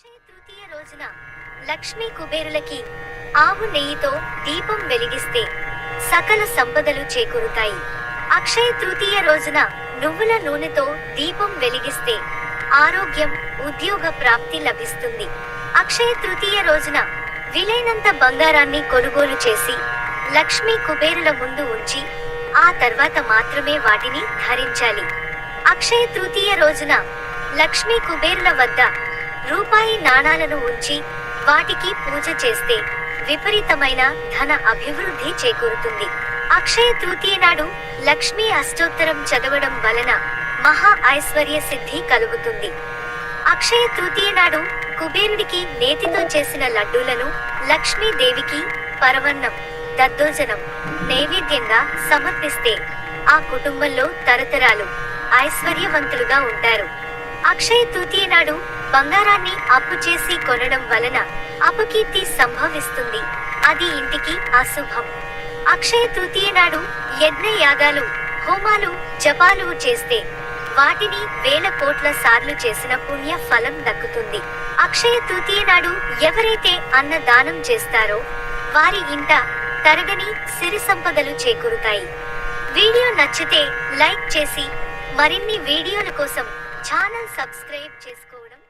అక్షయ తృతీయ రోజున లక్ష్మీ కుబేరులకి ఆవు నెయ్యితో దీపం వెలిగిస్తే సకల సంపదలు చేకూరుతాయి. అక్షయ తృతీయ రోజున నువ్వుల నూనెతో దీపం వెలిగిస్తే ఆరోగ్యం ఉద్యోగ ప్రాప్తి లభిస్తుంది. అక్షయ తృతీయ రోజున విలైనంత బంగారాన్ని కొనుగోలు చేసి లక్ష్మీ కుబేరుల ముందు ఉంచి ఆ తర్వాత మాత్రమే వాటిని ధరించాలి. అక్షయ తృతీయ రోజున లక్ష్మీ కుబేరుల వద్ద రూపాయి నాణాలను ఉంచి వాటికి పూజ చేస్తే విపరీతమైన ధన అభివృద్ధి చేకూరుతుంది. అక్షయ తృతీయ నాడు లక్ష్మీ అష్టోత్తరం చదవడం వలన మహా ఐశ్వర్య సిద్ధి కలుగుతుంది. అక్షయ తృతీయ నాడు కుబేరుడికి నేతితో చేసిన లడ్డూలను లక్ష్మీదేవికి పరవన్నం దద్దోజనం నైవేద్యంగా సమర్పిస్తే ఆ కుటుంబంలో తరతరాలు ఐశ్వర్యవంతులుగా ఉంటారు. అక్షయ తృతీయ నాడు బంగారాన్ని అప్పు చేసి కొనడం వలన అపకీర్తి సంభవిస్తుంది. అది ఇంటికి అశుభం. అక్షయ తృతీయ నాడు యజ్ఞ యాగాలు హోమాలు జపాలు చేస్తే వాటిని వేల కోట్ల సార్లు చేసిన పుణ్య ఫలం దక్కుతుంది. అక్షయ తృతీయ నాడు ఎవరైతే అన్న దానం చేస్తారో వారి ఇంట తరగని సిరి సంపదలు చేకూరుతాయి. వీడియో నచ్చితే లైక్ చేసి మరిన్ని వీడియోల కోసం ఛానల్ సబ్స్క్రైబ్ చేసుకోవడం